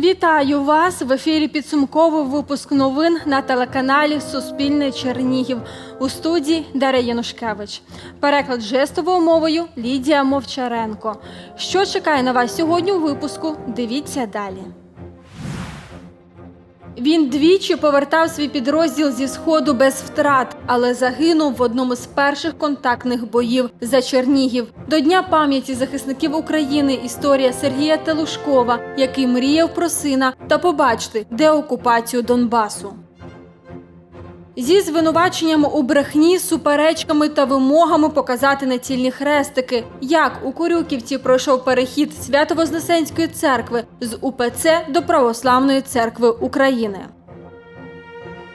Вітаю вас в ефірі підсумковий випуск новин на телеканалі Суспільне Чернігів у студії Дар'я Янушкевич. Переклад жестовою мовою Лідія Мовчаренко. Що чекає на вас сьогодні у випуску? Дивіться далі. Він двічі повертав свій підрозділ зі сходу без втрат, але загинув в одному з перших контактних боїв за Чернігів. До Дня пам'яті захисників України історія Сергія Телушкова, який мріяв про сина та побачити деокупацію Донбасу. Зі звинуваченнями у брехні, суперечками та вимогами показати націльні хрестики, як у Курюківці пройшов перехід Свято-Вознесенської церкви з УПЦ до Православної церкви України.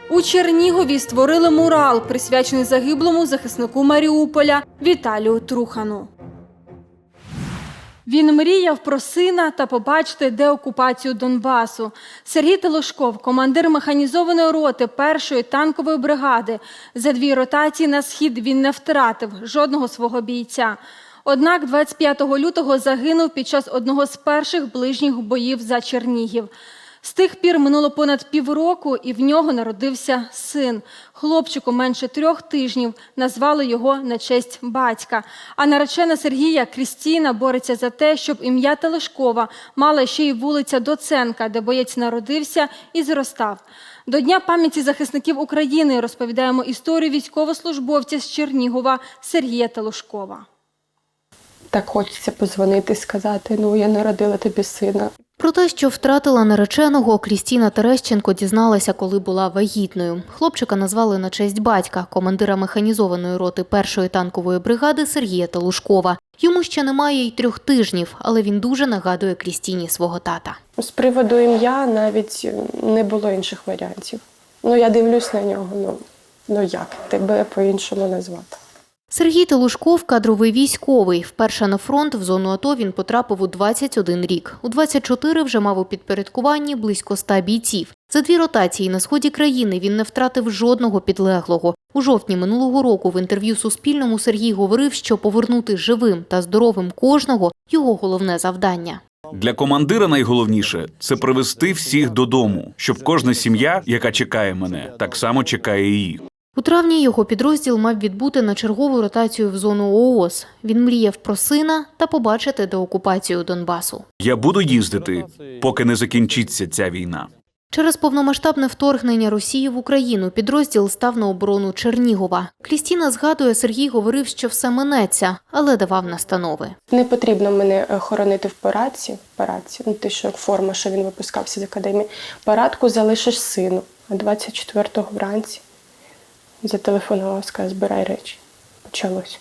У Чернігові створили мурал, присвячений загиблому захиснику Маріуполя Віталію Трухану. Він мріяв про сина та побачити деокупацію Донбасу. Сергій Телушков, командир механізованої роти першої танкової бригади. За дві ротації на схід він не втратив жодного свого бійця. Однак 25 лютого загинув під час одного з перших ближніх боїв за Чернігів. З тих пір минуло понад півроку, і в нього народився син. Хлопчику менше трьох тижнів назвали його на честь батька. А наречена Сергія Крістіна бореться за те, щоб ім'я Телешкова мала ще й вулиця Доценка, де боєць народився і зростав. До Дня пам'яті захисників України розповідаємо історію військовослужбовця з Чернігова Сергія Телушкова. Так хочеться позвонити, сказати: ну я народила тобі сина. Про те, що втратила нареченого, Крістіна Терещенко дізналася, коли була вагітною. Хлопчика назвали на честь батька, командира механізованої роти першої танкової бригади Сергія Талушкова. Йому ще немає й трьох тижнів, але він дуже нагадує Крістіні свого тата. З приводу ім'я навіть не було інших варіантів. Ну я дивлюсь на нього. Ну, ну як тебе по-іншому назвати? Сергій Телушков – кадровий військовий. Вперше на фронт в зону АТО він потрапив у 21 рік. У 24 вже мав у підпорядкуванні близько 100 бійців. За дві ротації на сході країни він не втратив жодного підлеглого. У жовтні минулого року в інтерв'ю Суспільному Сергій говорив, що повернути живим та здоровим кожного – його головне завдання. Для командира найголовніше це привести всіх додому, щоб кожна сім'я, яка чекає мене, так само чекає її. У травні його підрозділ мав відбути на чергову ротацію в зону ООС. Він мріяв про сина та побачити деокупацію Донбасу. Я буду їздити, поки не закінчиться ця війна. Через повномасштабне вторгнення Росії в Україну підрозділ став на оборону Чернігова. Крістіна згадує, Сергій говорив, що все минеться, але давав настанови. Не потрібно мене е, хоронити в парадці. парадці. Ну, те, що форма, що він випускався з академії. Парадку залишиш сину. А 24-го вранці зателефонував, сказав, збирай речі. Почалось.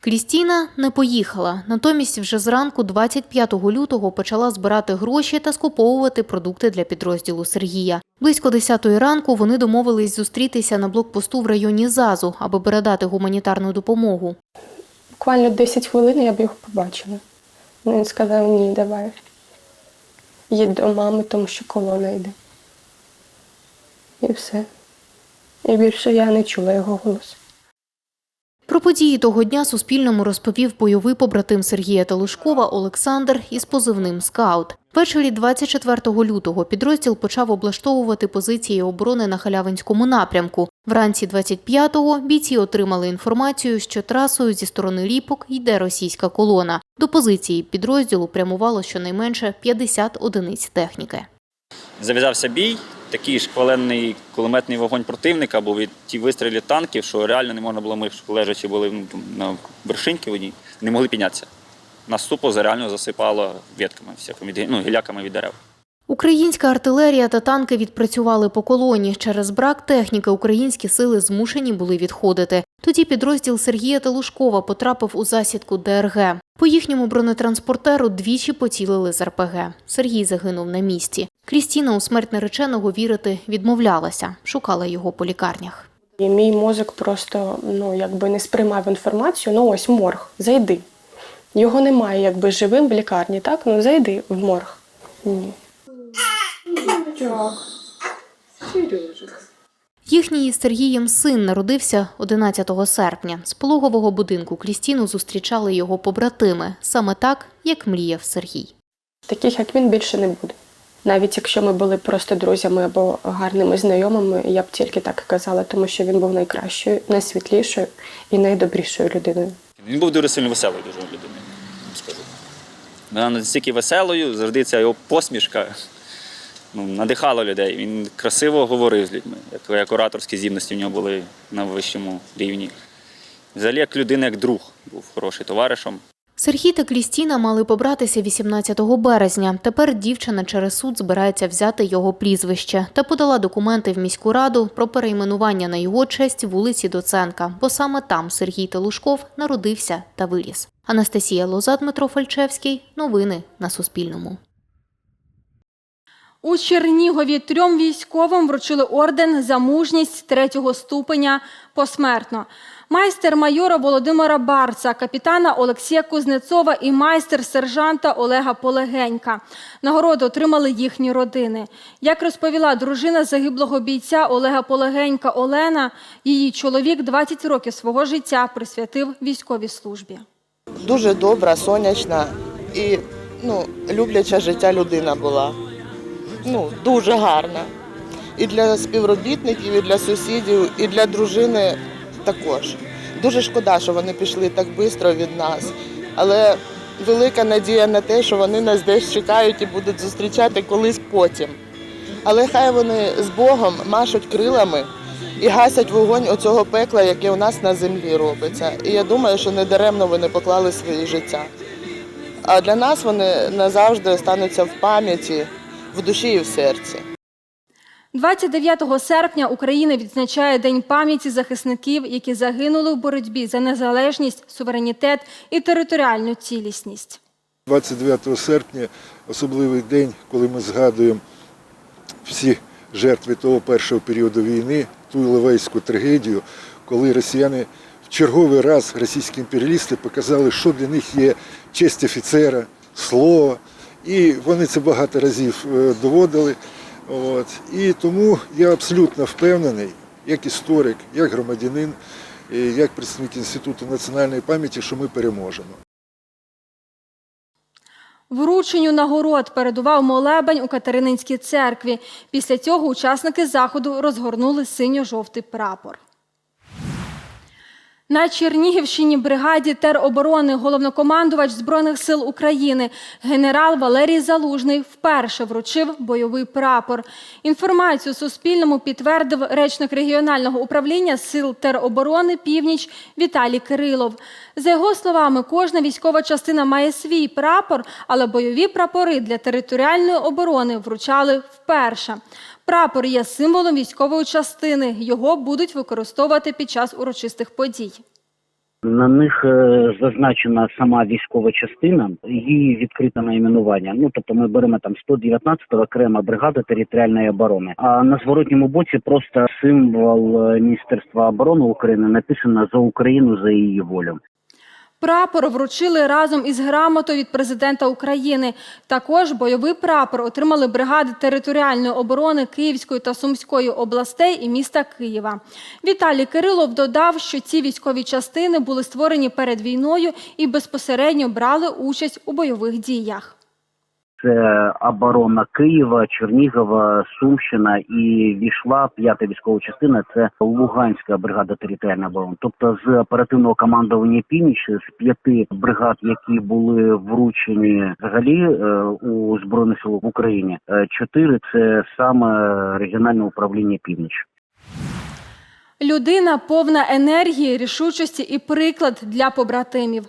Крістіна не поїхала. Натомість вже зранку, 25 лютого, почала збирати гроші та скуповувати продукти для підрозділу Сергія. Близько 10 ранку вони домовились зустрітися на блокпосту в районі ЗАЗу, аби передати гуманітарну допомогу. Буквально 10 хвилин я б його побачила. Він сказав, ні, давай. Їдь до мами, тому що колона йде. І все. І більше я не чула його голосу. Про події того дня Суспільному розповів бойовий побратим Сергія Талушкова Олександр із позивним «Скаут». Ввечері 24 лютого підрозділ почав облаштовувати позиції оборони на Халявинському напрямку. Вранці 25-го бійці отримали інформацію, що трасою зі сторони Ліпок йде російська колона. До позиції підрозділу прямувало щонайменше 50 одиниць техніки. Зав'язався бій, такий шкваленний кулеметний вогонь противника, був від ті вистрілі танків, що реально не можна було, ми лежачи були ну, на вершинці одній, не могли піднятися. Нас тупо реально засипало ветками, всякими, ну, гіляками від дерев. Українська артилерія та танки відпрацювали по колоні. Через брак техніки українські сили змушені були відходити. Тоді підрозділ Сергія Телушкова потрапив у засідку ДРГ. По їхньому бронетранспортеру двічі поцілили з РПГ. Сергій загинув на місці. Крістіна у смерть нареченого вірити відмовлялася, шукала його по лікарнях. І мій мозок просто ну, якби не сприймав інформацію. Ну ось морг, зайди. Його немає якби живим в лікарні, так? Ну зайди в морг. Ні. Їхній із Сергієм син народився 11 серпня. З пологового будинку Крістіну зустрічали його побратими, саме так, як мріяв Сергій. Таких, як він, більше не буде. Навіть якщо ми були просто друзями або гарними знайомими, я б тільки так казала, тому що він був найкращою, найсвітлішою і найдобрішою людиною. Він був дуже сильно веселою дуже людиною, скажу. Вона настільки веселою, завжди ця його посмішка ну, надихала людей. Він красиво говорив з людьми, як ораторські здібності в нього були на вищому рівні. Взагалі, як людина, як друг, був хороший товаришем. Сергій та Крістіна мали побратися 18 березня. Тепер дівчина через суд збирається взяти його прізвище та подала документи в міську раду про перейменування на його честь вулиці Доценка, бо саме там Сергій Телушков народився та виріс. Анастасія Лоза, Дмитро Фальчевський. Новини на Суспільному. У Чернігові трьом військовим вручили орден за мужність третього ступеня посмертно. Майстер майора Володимира Барца, капітана Олексія Кузнецова і майстер-сержанта Олега Полегенька. Нагороду отримали їхні родини. Як розповіла дружина загиблого бійця Олега Полегенька Олена, її чоловік 20 років свого життя присвятив військовій службі. дуже добра, сонячна і ну, любляча життя людина була. Ну, дуже гарна. І для співробітників, і для сусідів, і для дружини також. Дуже шкода, що вони пішли так швидко від нас. Але велика надія на те, що вони нас десь чекають і будуть зустрічати колись потім. Але хай вони з Богом машуть крилами і гасять вогонь оцього пекла, яке у нас на землі робиться. І я думаю, що не даремно вони поклали свої життя. А для нас вони назавжди остануться в пам'яті, в душі і в серці. 29 серпня Україна відзначає День пам'яті захисників, які загинули в боротьбі за незалежність, суверенітет і територіальну цілісність. 29 серпня особливий день, коли ми згадуємо всі жертви того першого періоду війни, ту Іловайську трагедію, коли росіяни в черговий раз російські імперіалісти показали, що для них є честь офіцера, слово. І вони це багато разів е, доводили. От. І тому я абсолютно впевнений, як історик, як громадянин, як представник Інституту національної пам'яті, що ми переможемо. Врученню нагород передував молебень у Катерининській церкві. Після цього учасники заходу розгорнули синьо-жовтий прапор. На Чернігівщині бригаді тероборони головнокомандувач Збройних сил України генерал Валерій Залужний вперше вручив бойовий прапор. Інформацію Суспільному підтвердив речник регіонального управління сил тероборони Північ Віталій Кирилов. За його словами, кожна військова частина має свій прапор, але бойові прапори для територіальної оборони вручали вперше. Прапор є символом військової частини. Його будуть використовувати під час урочистих подій. На них е, зазначена сама військова частина, її відкрите найменування. Ну тобто ми беремо там 119 окрема бригада територіальної оборони. А на зворотньому боці просто символ е, Міністерства оборони України написано за Україну за її волю. Прапор вручили разом із грамотою від президента України. Також бойовий прапор отримали бригади територіальної оборони Київської та Сумської областей і міста Києва. Віталій Кирилов додав, що ці військові частини були створені перед війною і безпосередньо брали участь у бойових діях. Це оборона Києва, Чернігова, Сумщина і війшла п'ята військова частина. Це Луганська бригада територіальної оборони. Тобто з оперативного командування північ з п'яти бригад, які були вручені взагалі е, у збройних сил в Україні, е, чотири це саме регіональне управління північ. Людина повна енергії, рішучості і приклад для побратимів.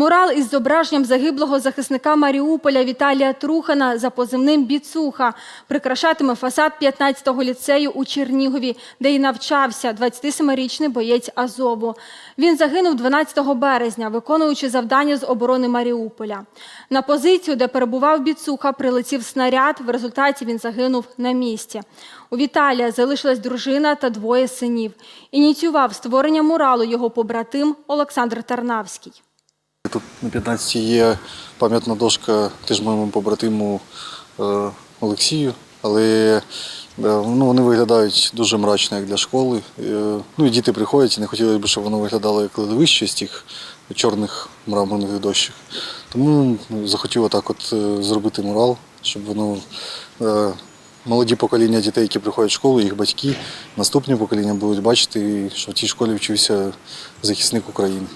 Мурал із зображенням загиблого захисника Маріуполя Віталія Трухана за позивним Біцуха прикрашатиме фасад 15-го ліцею у Чернігові, де й навчався 27-річний боєць Азову. Він загинув 12 березня, виконуючи завдання з оборони Маріуполя. На позицію, де перебував Біцуха, прилетів снаряд. В результаті він загинув на місці. У Віталія залишилась дружина та двоє синів. Ініціював створення муралу його побратим Олександр Тарнавський. Тут на 15 є пам'ятна дошка теж моєму побратиму е, Олексію, але е, ну, вони виглядають дуже мрачно, як для школи. Е, Ну і діти приходять і не хотіли б, щоб воно виглядало як кладовище з тих чорних мраморних дощок. Тому ну, захотів отак от зробити мурал щоб воно молоді покоління дітей, які приходять в школу, їх батьки, наступні покоління будуть бачити, що в тій школі вчився захисник України.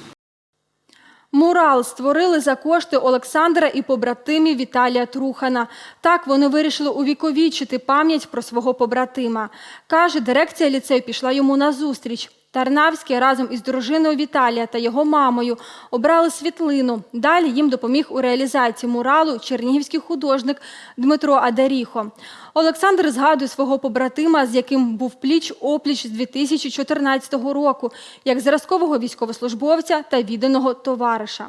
Мурал створили за кошти Олександра і побратимів Віталія Трухана. Так вони вирішили увіковічити пам'ять про свого побратима. Каже, дирекція ліцею пішла йому на зустріч. Тарнавський разом із дружиною Віталія та його мамою обрали світлину. Далі їм допоміг у реалізації муралу чернігівський художник Дмитро Адаріхо. Олександр згадує свого побратима, з яким був пліч-опліч з 2014 року, як зразкового військовослужбовця та відданого товариша.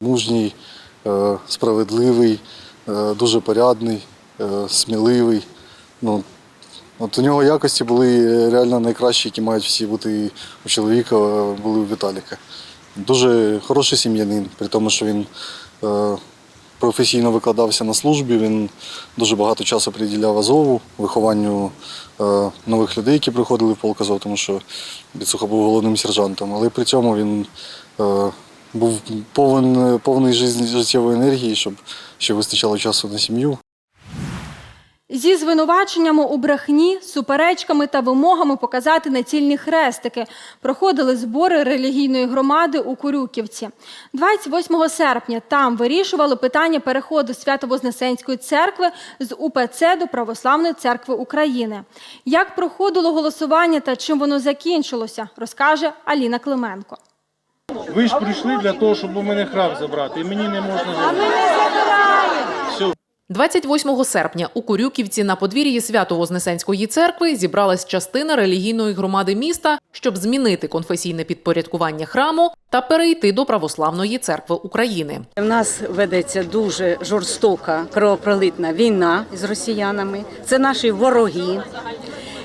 Мужній, е, справедливий, е, дуже порядний, е, сміливий. Ну, от у нього якості були реально найкращі, які мають всі бути у чоловіка, е, були у Віталіка. Дуже хороший сім'янин, при тому, що він е, професійно викладався на службі, він дуже багато часу приділяв Азову, вихованню е, нових людей, які приходили в полк Азов, тому що Біцуха був головним сержантом. Але при цьому він е, був повен, повний життєвої енергії, щоб ще вистачало часу на сім'ю. Зі звинуваченнями у брехні, суперечками та вимогами показати націльні хрестики проходили збори релігійної громади у Курюківці. 28 серпня там вирішували питання переходу Свято-Вознесенської церкви з УПЦ до Православної церкви України. Як проходило голосування та чим воно закінчилося, розкаже Аліна Клименко. Ви ж прийшли для того, щоб у мене храм забрати, і мені не можна забрати. Все, 28 серпня у Курюківці на подвір'ї Свято-Вознесенської церкви зібралась частина релігійної громади міста, щоб змінити конфесійне підпорядкування храму та перейти до Православної церкви України. У нас ведеться дуже жорстока кровопролитна війна з росіянами. Це наші вороги.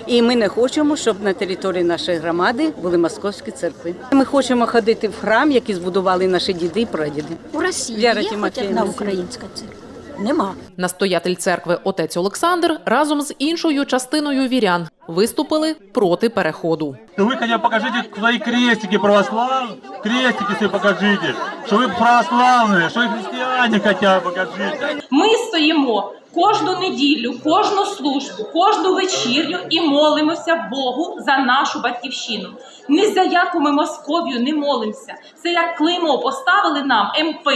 І ми не хочемо, щоб на території нашої громади були московські церкви. Ми хочемо ходити в храм, який збудували наші діди і прадіди. У Росії є хоч одна українська церква? Нема. Настоятель церкви отець Олександр разом з іншою частиною вірян виступили проти переходу. то ви хоча б покажите свої крестики православні, крестики свої покажите, що ви православні, що ви християни хоча б покажите. Ми стоїмо кожну неділю, кожну службу, кожну вечірню і молимося Богу за нашу батьківщину. Ні за яку ми Московію не молимося. Це як клеймо поставили нам МП.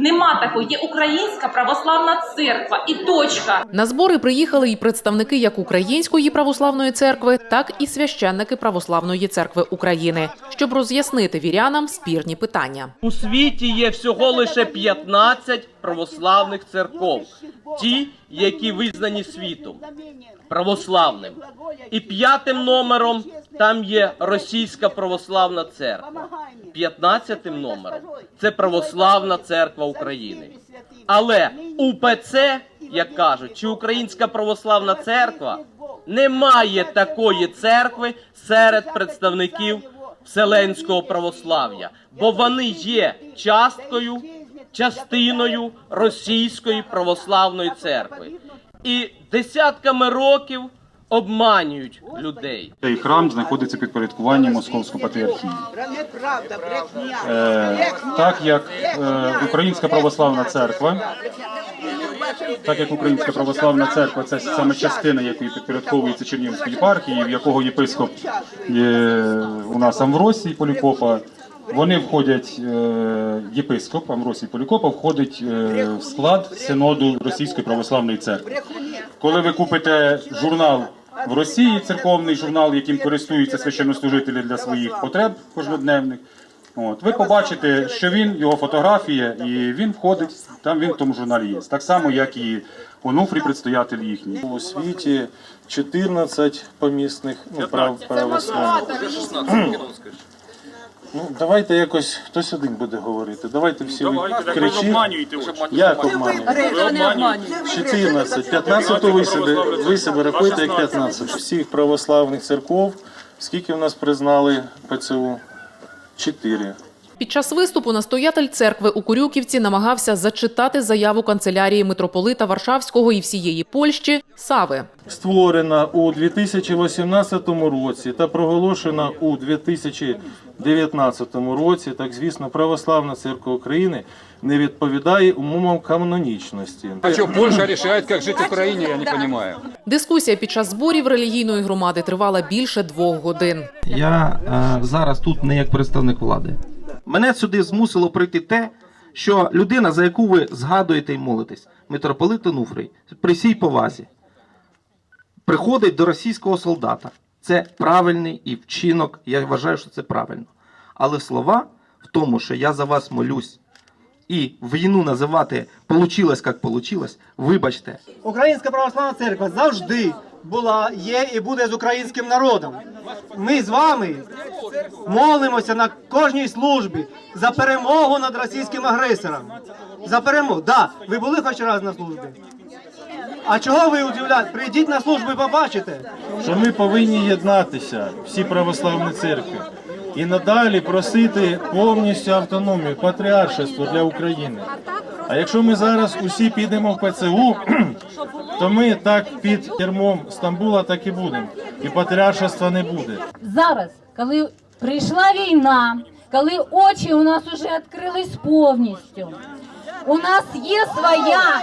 Нема такої, є Українська православна церква і точка. На збори приїхали і представники як Української православної церкви, так і священники Православної церкви України, щоб роз'яснити вірянам спірні питання. У світі є всього лише 15 православних церков, ті, які визнані світом православним. І п'ятим номером там є Російська православна церква. П'ятнадцятим номером це Православна церква України. Але УПЦ, як кажуть, чи Українська православна церква немає такої церкви серед представників вселенського православ'я, бо вони є часткою, частиною російської православної церкви. І десятками років обманюють людей. Цей храм знаходиться під порядкуванням Московської патріархії. Е, так як е, Українська православна церква, так як Українська православна церква це саме частина, якої підпорядковується Чернігівської єпархії, в якого єпископ є у нас Амвросій Полікопа. Вони входять, е, єпископ Амвросій Полікопа входить е, в склад синоду Російської православної церкви. Коли ви купите журнал в Росії, церковний журнал, яким користуються священнослужителі для своїх потреб кожнодневних, от, ви побачите, що він, його фотографія, і він входить, там він в тому журналі є. Так само, як і Онуфрій, предстоятель їхній. У світі 14 помісних ну, прав православних. Ну, давайте якось хтось один буде говорити. Давайте всі ви кричіть. Як обманюєте? 14. 15 ви себе, ви себе рахуєте як 15. Всіх православних церков, скільки в нас признали ПЦУ? Чотири. Під час виступу настоятель церкви у Курюківці намагався зачитати заяву канцелярії митрополита Варшавського і всієї Польщі Сави. Створена у 2018 році та проголошена у 2019 році, так звісно, Православна церква України не відповідає умовам канонічності. А что, Польша решает, как жить в Украине, я не понимаю. Дискусія під час зборів релігійної громади тривала більше двох годин. Я е, зараз тут не як представник влади. Мене сюди змусило прийти те, що людина, за яку ви згадуєте і молитесь, митрополит Онуфрій, при всій повазі, приходить до російського солдата. Це правильний і вчинок, я вважаю, що це правильно. Але слова в тому, що я за вас молюсь, і війну називати «получилось, як получилось», вибачте, Українська православна церква завжди була, є і буде з українським народом. Ми з вами молимося на кожній службі за перемогу над російським агресором. За перемогу. Да, ви були хоч раз на службі. А чого ви удивляєте? Прийдіть на службу і побачите. що ми повинні єднатися, всі православні церкви, і надалі просити повністю автономію, патріаршество для України. А якщо ми зараз усі підемо в ПЦУ, то ми так під кермом Стамбула так і будемо. І патріаршества не буде. Зараз, коли прийшла війна, коли очі у нас вже відкрились повністю. У нас є своя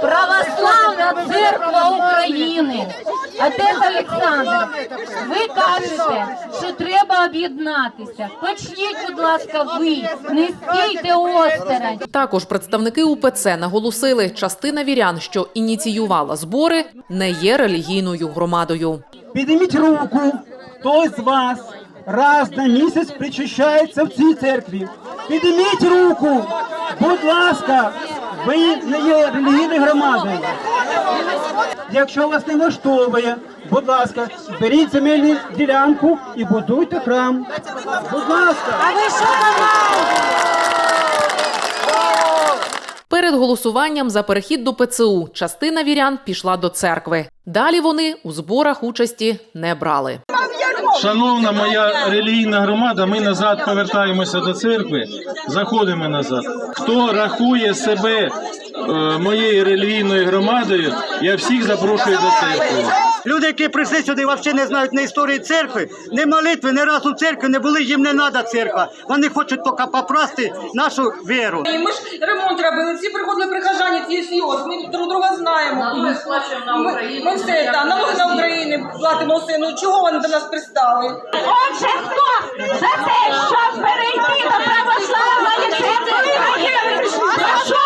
православна церква України. Отець Олександр, ви кажете, що треба об'єднатися. Почніть, будь ласка, ви, не стійте осторонь. Також представники УПЦ наголосили, частина вірян, що ініціювала збори, не є релігійною громадою. Підніміть руку, хто з вас раз на місяць причащається в цій церкві. Підніміть руку, будь ласка, ви не є релігійною громадою. Якщо вас не влаштовує, будь ласка, беріть земельну ділянку і будуйте храм. Будь ласка. А ви що Перед голосуванням за перехід до ПЦУ частина вірян пішла до церкви. Далі вони у зборах участі не брали. Шановна моя релігійна громада, ми назад повертаємося до церкви, заходимо назад. Хто рахує себе е, моєю релігійною громадою, я всіх запрошую до церкви. Люди, які прийшли сюди, взагалі не знають ні історії церкви, ні молитви, ні разу в церкві не були, їм не треба церква. Вони хочуть тільки попрасти нашу віру. Ми ж ремонт робили, всі приходили прихожані, ці всі ось, ми друг друга знаємо. Ми, ми, ми все, та, налоги на України платимо все, ну чого вони до нас пристали? Отже, хто за те, щоб перейти до православної церкви? Прошу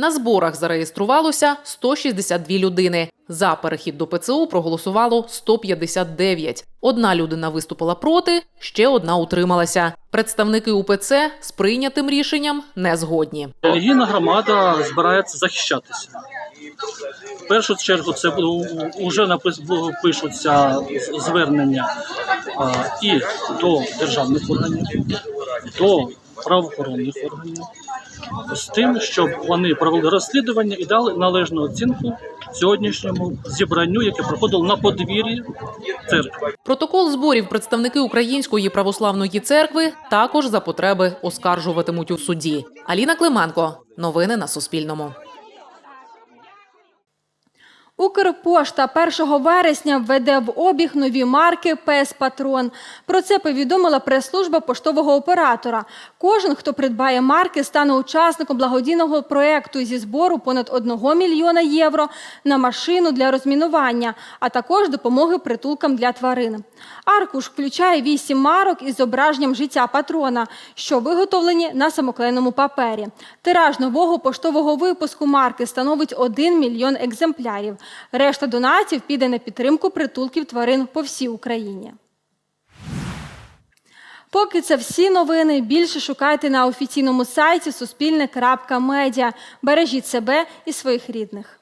На зборах зареєструвалося 162 людини. За перехід до ПЦУ проголосувало 159. Одна людина виступила проти, ще одна утрималася. Представники УПЦ з прийнятим рішенням не згодні. Релігійна громада збирається захищатися. В першу чергу це вже пишуться звернення і до державних органів, до правоохоронних органів з тим, щоб вони провели розслідування і дали належну оцінку сьогоднішньому зібранню, яке проходило на подвір'ї церкви. Протокол зборів представники Української православної церкви також за потреби оскаржуватимуть у суді. Аліна Клименко. Новини на Суспільному. Укрпошта 1 вересня введе в обіг нові марки ПС Патрон. Про це повідомила прес-служба поштового оператора. Кожен, хто придбає марки, стане учасником благодійного проекту зі збору понад 1 мільйона євро на машину для розмінування, а також допомоги притулкам для тварин. Аркуш включає 8 марок із зображенням життя патрона, що виготовлені на самоклейному папері. Тираж нового поштового випуску марки становить 1 мільйон екземплярів. Решта донатів піде на підтримку притулків тварин по всій Україні. Поки це всі новини. Більше шукайте на офіційному сайті Суспільне.Медіа. Бережіть себе і своїх рідних.